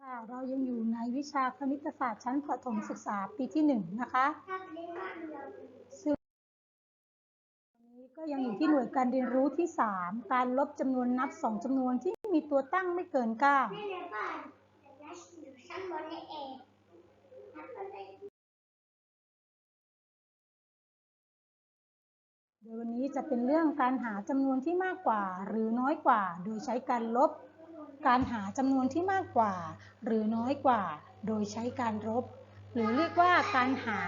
ค่ะเรายังอยู่ในวิชาคณิตศาสตร์ชั้นประถมศึกษาปีที่หนึ่งนะคะซึ่งวันนี้ก็ยังอยู่ที่หน่วยการเรียนรู้ที่3การลบจำนวนนับ2จำนวนที่มีตัวตั้งไม่เกิน9แม่ในบ้านอยากได้อยู่ชั้นบนในเองนับไปเลยโดยวันนี้จะเป็นเรื่องการหาจำนวนที่มากกว่าหรือน้อยกว่า โดยใช้การลบ การหาจำนวนที่มากกว่า หรือน้อยกว่า โดยใช้การลบหรือเรียกว่าการหา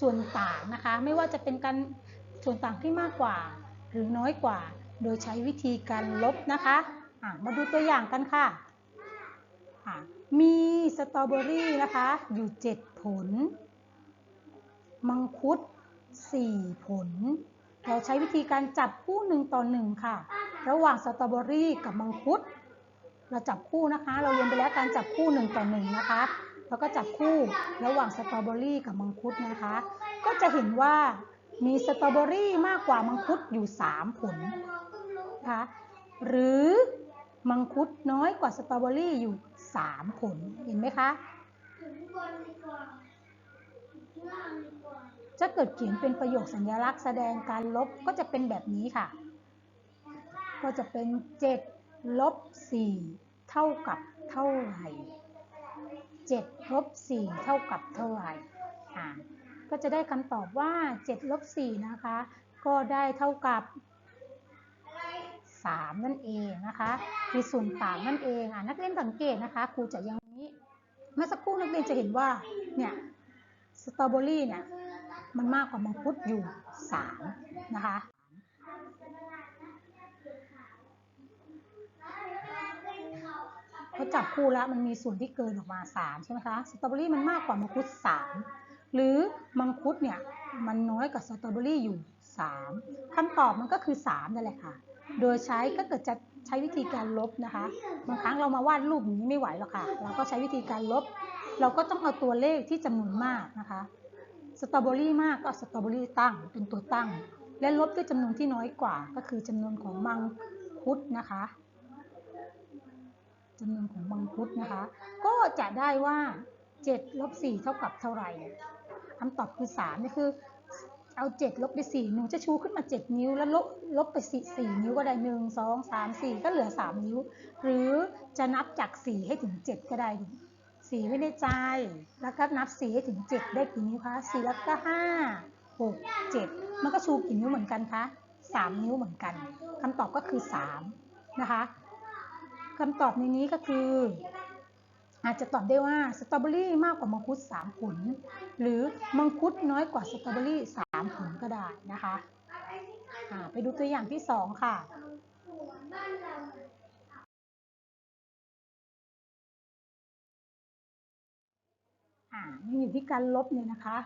ส่วนต่างนะคะ ไม่ว่าจะเป็นการส่วนต่างที่มากกว่า หรือน้อยกว่า โดยใช้วิธีการลบนะคะะมาดูตัวอย่างกันค่ะะมีสตรอเบอรี่นะคะอยู่ 7 ผล มังคุด 4 ผลเราใช้วิธีการจับคู่หนึ่งต่อหนึ่งค่ะ ระหว่างสตรอเบอรี่กับมังคุด เราจับคู่นะคะ เราเรียนไปแล้วการจับคู่หนึ่งต่อหนึ่งนะคะแล้วก็จับคู่ระหว่างสตรอเบอรี่กับมังคุดนะคะ ก็จะเห็นว่ามีสตรอเบอรี่มากกว่ามังคุดอยู่ 3 ผลนะคะหรือมังคุดน้อยกว่าสตรอเบอรี่อยู่ 3 ผลเห็นไหมคะจะเกิดเขียนเป็นประโยคสัญลักษณ์แสดงการลบก็จะเป็นแบบนี้ค่ะ ก็จะเป็น 7 ลบ4เท่ากับเท่าไหร่7ลบ4เท่ากับเท่าไหร่อ่าก็จะได้คำตอบว่า7ลบ4นะคะ ก็ได้เท่ากับ3นั่นเองนะคะคือส่วนต่างนั่นเองอะนักเรียนสังเกตนะคะครูจะยังนี้เมื่อสักครู่นักเรียนจะเห็นว่าเนี่ยสตรอเบอรี่เนี่ยมันมากกว่ามังคุดอยู่3นะคะ พอจับคู่แล้วมันมีส่วนที่เกินออกมา 3 ใช่ไหมคะ สตรอเบอรี่มันมากกว่ามังคุด 3 หรือมังคุดเนี่ยมันน้อยกว่าสตรอเบอรี่อยู่ 3คำตอบมันก็คือ3นั่นแหละค่ะ โดยใช้ก็เกิดจะใช้วิธีการลบนะคะ บางครั้งเรามาวาดรูปอย่างนี้ไม่ไหวหรอกค่ะ เราก็ใช้วิธีการลบ เราก็ต้องเอาตัวเลขที่จำนวนมากนะคะ สตรอเบอรี่มากก็สตรอเบอรี่ตั้งเป็นตัวตั้ง และลบด้วยจำนวนที่น้อยกว่า ก็คือจำนวนของมังคุดนะคะ จำนวนของมังคุดนะคะ ก็จะได้ว่า7ลบ4เท่ากับเท่าไหร่คำตอบคือ3นี่คือเอา 7 ลบไป4หนูจะชูขึ้นมา 7 นิ้ว แล้วลบลบไป 4 4 นิ้วก็ได้ 1 2 3 4 ก็เหลือ 3 นิ้ว หรือจะนับจาก 4 ให้ถึง 7 ก็ได้ 4 ไว้ในใจ แล้วก็นับ 4 ให้ถึง 7 ได้กี่นิ้วคะ 4 แล้วก็ 5 6 7 มันก็ชูกี่นิ้วเหมือนกันคะ 3 นิ้วเหมือนกันคำตอบก็คือ 3 นะคะ คำตอบในนี้ก็คือ อาจจะตอบได้ว่าสตรอเบอรี่มากกว่ามังคุด3ผล หรือมังคุดน้อยกว่าสตรอเบอรี่3ผลก็ได้นะคะไปดูตัวอย่างที่ 2 ค่ะนี่อยู่ที่การลบเนี่ยนะคะ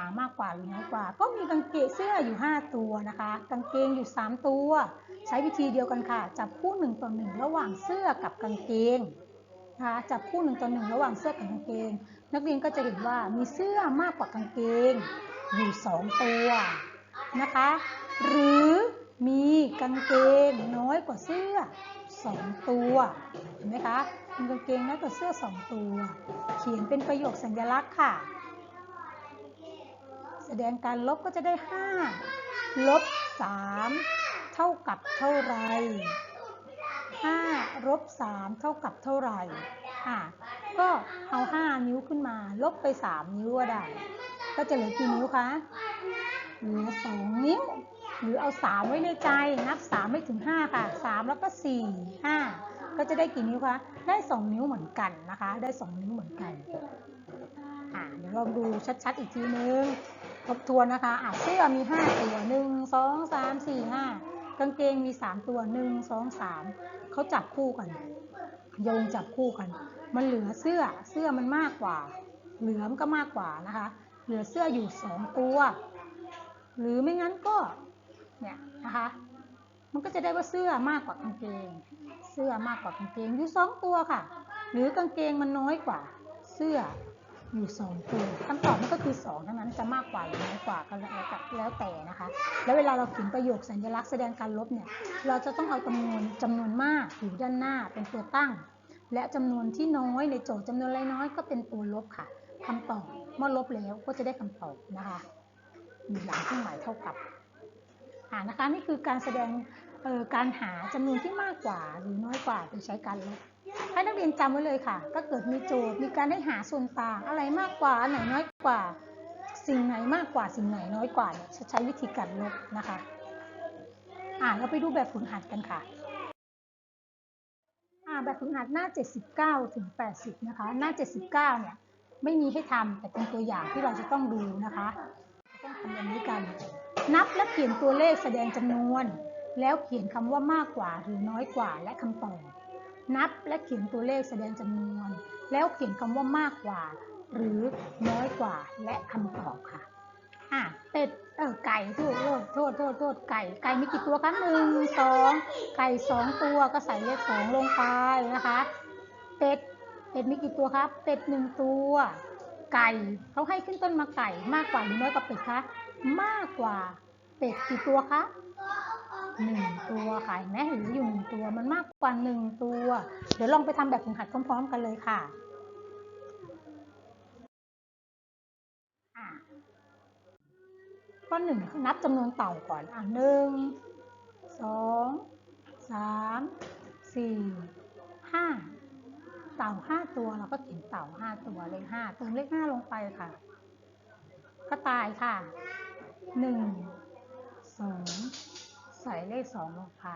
ามากกว่าหรือน้อยกว่า ก็มีกางเกงเสื้ออยู่ 5 ตัวนะคะ กางเกงอยู่ 3 ตัว ใช้วิธีเดียวกันค่ะ จับคู่1ต่อ1ระหว่างเสื้อกับกางเกงนะคะจับคู่1ต่อ1ระหว่างเสื้อกับกางเกง นักเรียนก็จะเห็นว่ามีเสื้อมากกว่ากางเกงอยู่ 2 ตัวนะคะ หรือมีกางเกงน้อยกว่าเสื้อ 2 ตัวเห็นไหมคะมีกางเกงน้อยกว่าเสื้อ 2 ตัว เขียนเป็นประโยคสัญลักษณ์ค่ะ แสดงการลบก็จะได้ 5 ลบ 3 เท่ากับเท่าไหร5ลบ3เท่ากับเท่าไหร่อะก็เอา 5 นิ้วขึ้นมา ลบไป 3 นิ้วก็ได้ ก็จะเหลือกี่นิ้วคะเหลือ 2 นิ้ว หรือเอา 3 ไว้ในใจ นับ 3 ไม่ถึง 5 ค่ะ 3 แล้วก็ 4 5 ก็จะได้กี่นิ้วคะ ได้ 2 นิ้วเหมือนกันนะคะ ได้ 2 นิ้วเหมือนกันอ่าเดี๋ยวลองดูชัดๆอีกทีนึง ทบทวนนะคะอะเสื้อมี 5 ตัว 1 2 3 4 5 กางเกงมี 3 ตัว 1 2 3 เขาจับคู่กัน โยงจับคู่กัน มันเหลือเสื้อ เสื้อมันมากกว่า เหลือมก็มากกว่านะคะ เหลือเสื้ออยู่ 2 ตัว หรือไม่งั้นก็ เนี่ยนะคะ มันก็จะได้ว่าเสื้อมากกว่ากางเกง เสื้อมากกว่ากางเกงอยู่สองตัวค่ะ หรือกางเกงมันน้อยกว่า เสื้อ อยู่สองตัวคำตอบมันก็คือสองทั้งนั้นจะมากกว่าหรือน้อยกว่าก็แล้วแต่แล้วแต่นะคะ แล้วเวลาเราเขียนประโยคสัญลักษณ์แสดงการลบเนี่ย เราจะต้องเอาจำนวนจำนวนมากอยู่ด้านหน้าเป็นตัวตั้ง และจำนวนที่น้อยในโจทย์จำนวนไรน้อยก็เป็นตัวลบค่ะคำตอบเมื่อลบแล้วก็จะได้คำตอบนะคะมีหลังเครื่องหมายเท่ากับอ่านะคะนี่คือการแสดงเอ่อการหาจำนวนที่มากกว่าหรือน้อยกว่าโดยใช้การลบ ให้นักเรียนจำไว้เลยค่ะ ถ้าเกิดมีโจทย์มีการให้หาส่วนต่างอะไรมากกว่าอันไหนน้อยกว่า สิ่งไหนมากกว่าสิ่งไหนน้อยกว่าเนี่ยใช้วิธีการลบนะคะ อ่าเราไปดูแบบฝึกหัดกันค่ะอ่าแบบฝึกหัดหน้า 79 ถึง 80 นะคะ หน้า 79 เนี่ยไม่มีให้ทำแต่เป็นตัวอย่างที่เราจะต้องดูนะคะ ต้องทำแบบนี้กัน นับและเขียนตัวเลขแสดงจำนวน แล้วเขียนคำว่ามากกว่าหรือน้อยกว่าและคำตอบ นับและเขียนตัวเลขแสดงจำนวน แล้วเขียนคำว่ามากกว่า หรือน้อยกว่าและคำตอบค่ะอะเป็ดเออไก่โทษโทษโทษโทษโทษไก่ไก่มีกี่ตัวคะหนึ่งสองไก่สองตัวก็ใส่เลขสองลงไปนะคะ เป็ดเป็ดมีกี่ตัวครับเป็ดหนึ่งตัว ไก่เขาให้ขึ้นต้นมาไก่มากกว่าหรือน้อยกว่าเป็ดคะมากกว่าเป็ดกี่ตัวคะ หนึ่งตัวค่ะเห็นไหมเหลืออยู่หนึ่งตัวมันมากกว่าหนึ่งตัว เดี๋ยวลองไปทำแบบฝึกหัดพร้อม ๆ กันเลยค่ะอะข้อหนึ่งนับจำนวนเต่าก่อน อะหนึ่งสองสามสี่ห้าเต่าห้าตัวเราก็เขียนเต่าห้าตัวเลขห้าเติมเลขห้าลงไปค่ะกระต่ายค่ะหนึ่งสอง ใส่เลขสองลงไป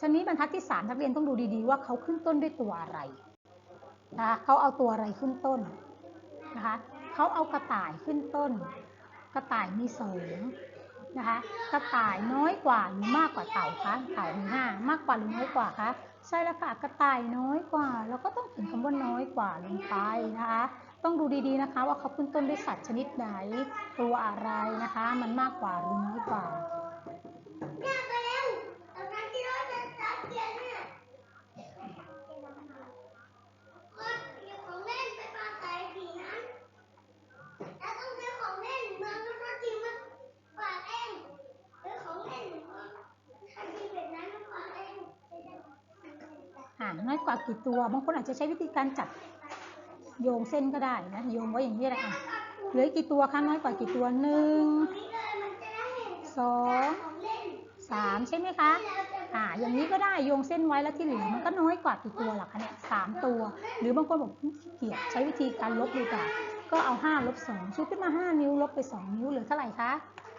ชนิดบรรทัดที่สามนักเรียนต้องดูดีๆ ว่าเขาขึ้นต้นด้วยตัวอะไรนะคะเขาเอาตัวอะไรขึ้นต้นนะคะเขาเอากระต่ายขึ้นต้น กระต่ายมีสองนะคะกระต่ายน้อยกว่าหรือมากกว่าเต่าคะเต่ามีห้ามากกว่าหรือน้อยกว่าคะใช่แล้วค่ะกระต่ายน้อยกว่า เราก็ต้องเขียนคำว่าน้อยกว่าลงไปนะคะ ต้องดูดีๆนะคะว่าเขาขึ้นต้นด้วยสัตว์ชนิดไหนตัวอะไรนะคะ มันมากกว่าหรือน้อยกว่า เนี่ยไปเร็วตอนนั้นที่เราจะจัดเกียร์เนี่ยคนหยิบของเล่นไปปาใส่ผีนั้นแล้วต้องซื้อของเล่นเมืองรถจริงมาฝากเองซื้อของเล่นถ้าจริงแบบนั้นมาฝากเอง อ่าน้อย กว่ากี่ตัว บางคนอาจจะใช้วิธีการจับโยงเส้นก็ได้นะ โยงไว้อย่างนี้แหละอะเหลือกี่ตัวคะน้อยกว่ากี่ตัวหนึ่งสองสามใช่ไหมคะอ่าอย่างนี้ก็ได้โยงเส้นไว้แล้วที่เหลือมันก็น้อยกว่ากี่ตัวหรอคะเนี่ยสามตัว หรือบางคนบอกเกียจใช้วิธีการลบดีกว่าก็เอาห้าลบสองชูขึ้นมาห้านิ้วลบไปสองนิ้วเหลือเท่าไหร่คะ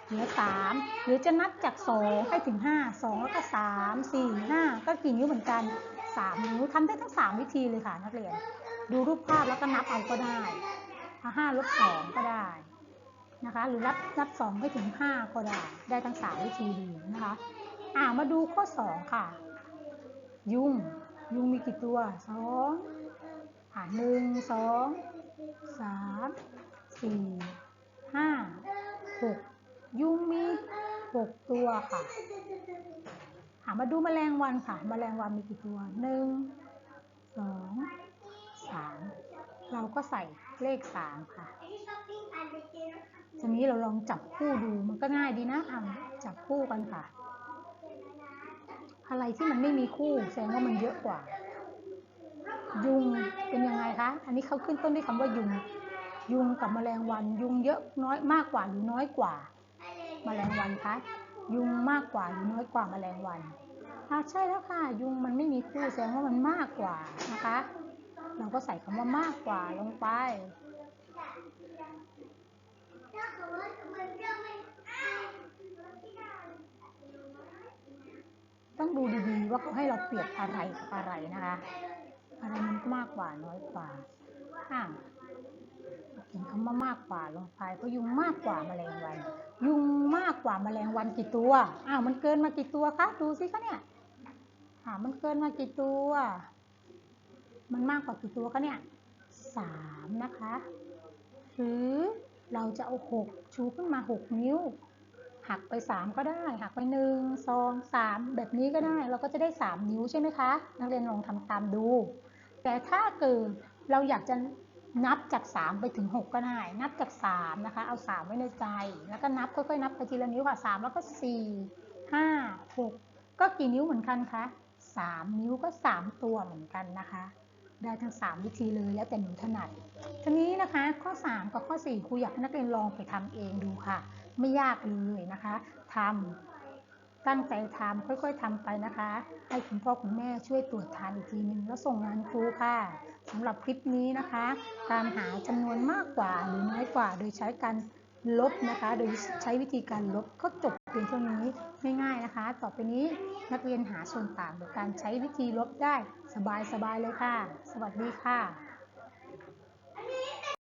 เหลือสามหรือจะนับจากสองให้ถึงห้าสองแล้วก็สามสี่ห้าก็กี่นิ้วเหมือนกัน สามนิ้วทำได้ทั้งสามวิธีเลยค่ะนักเรียน ดูรูปภาพแล้วก็นับเอาก็ได้เอาห้าลบสองก็ได้นะคะ หรือนับนับสองให้ถึงห้าก็ได้ ได้ทั้งสามวิธีดีนะคะ อ่ามาดูข้อสองค่ะ ยุงยุงมีกี่ตัวสองอ่าหนึ่งสองสามสี่ห้าหกยุงมีหกตัวค่ะามาดูแมลงวันค่ะแมลงวันมีกี่ตัวหนึ่งสองสามเราก็ใส่เลขสามค่ะไอ้ที่ชอบปิ้งอันเด็กๆนะคะทีนี้เราลองจับคู่ดูมันก็ง่ายดีนะอะจับคู่กันค่ะ อะไรที่มันไม่มีคู่แสดงว่ามันเยอะกว่า ยุงเป็นยังไงคะอันนี้เขาขึ้นต้นด้วยคำว่ายุง ยุงกับแมลงวัน ยุงเยอะน้อยมากกว่าหรือน้อยกว่า แมลงวันคะ ยุงมากกว่าหรือน้อยกว่าแมลงวันอ่าใช่แล้วค่ะ ยุงมันไม่มีคู่แสดงว่ามันมากกว่านะคะ เราก็ใส่คำว่ามากกว่าลงไปต้องดูดีๆว่าเขาให้เราเปรียบอะไรกับอะไรนะคะ อะไรมันมากกว่าน้อยกว่าอะ เขียนคำว่ามากกว่าลงไปเพราะยุงมากกว่าแมลงวัน ยุงมากกว่าแมลงวันกี่ตัวอ้าวมันเกินมากี่ตัวคะดูสิคะเนี่ยอ่ามันเกินมากี่ตัว มันมากกว่ากี่ตัวคะเนี่ยสามนะคะ หรือเราจะเอาหกชูขึ้นมาหกนิ้ว หักไปสามก็ได้หักไปหนึ่งสองสามแบบนี้ก็ได้เราก็จะได้สามนิ้วใช่ไหมคะ นักเรียนลองทำตามดู แต่ถ้าเกิดเราอยากจะ นับจากสามไปถึงหกก็ได้ นับจากสามนะคะ เอาสามไว้ในใจ แล้วก็นับค่อยๆ นับไปทีละนิ้วค่ะสามแล้วก็สี่ห้าหกก็กี่นิ้วเหมือนกันคะ 3 นิ้วก็ 3 ตัวเหมือนกันนะคะ ได้ทั้ง 3 วิธีเลยแล้วแต่หนูถนัด ทีนี้นะคะ ข้อ 3 กับข้อ 4 ครูอยากให้นักเรียนลองไปทำเองดูค่ะ ไม่ยากเลยนะคะทำ ตั้งใจทำค่อยๆทำไปนะคะ ให้คุณพ่อคุณแม่ช่วยตรวจทานอีกทีหนึ่งแล้วส่งงานครูค่ะสำหรับคลิปนี้นะคะการหาจำนวนมากกว่าหรือน้อยกว่า โดยใช้การลบนะคะ โดยใช้วิธีการลบก็จบเพียงเท่านี้ง่ายๆนะคะ ต่อไปนี้นักเรียนหาส่วนต่างโดยการใช้วิธีลบได้สบายๆเลยค่ะ สวัสดีค่ะ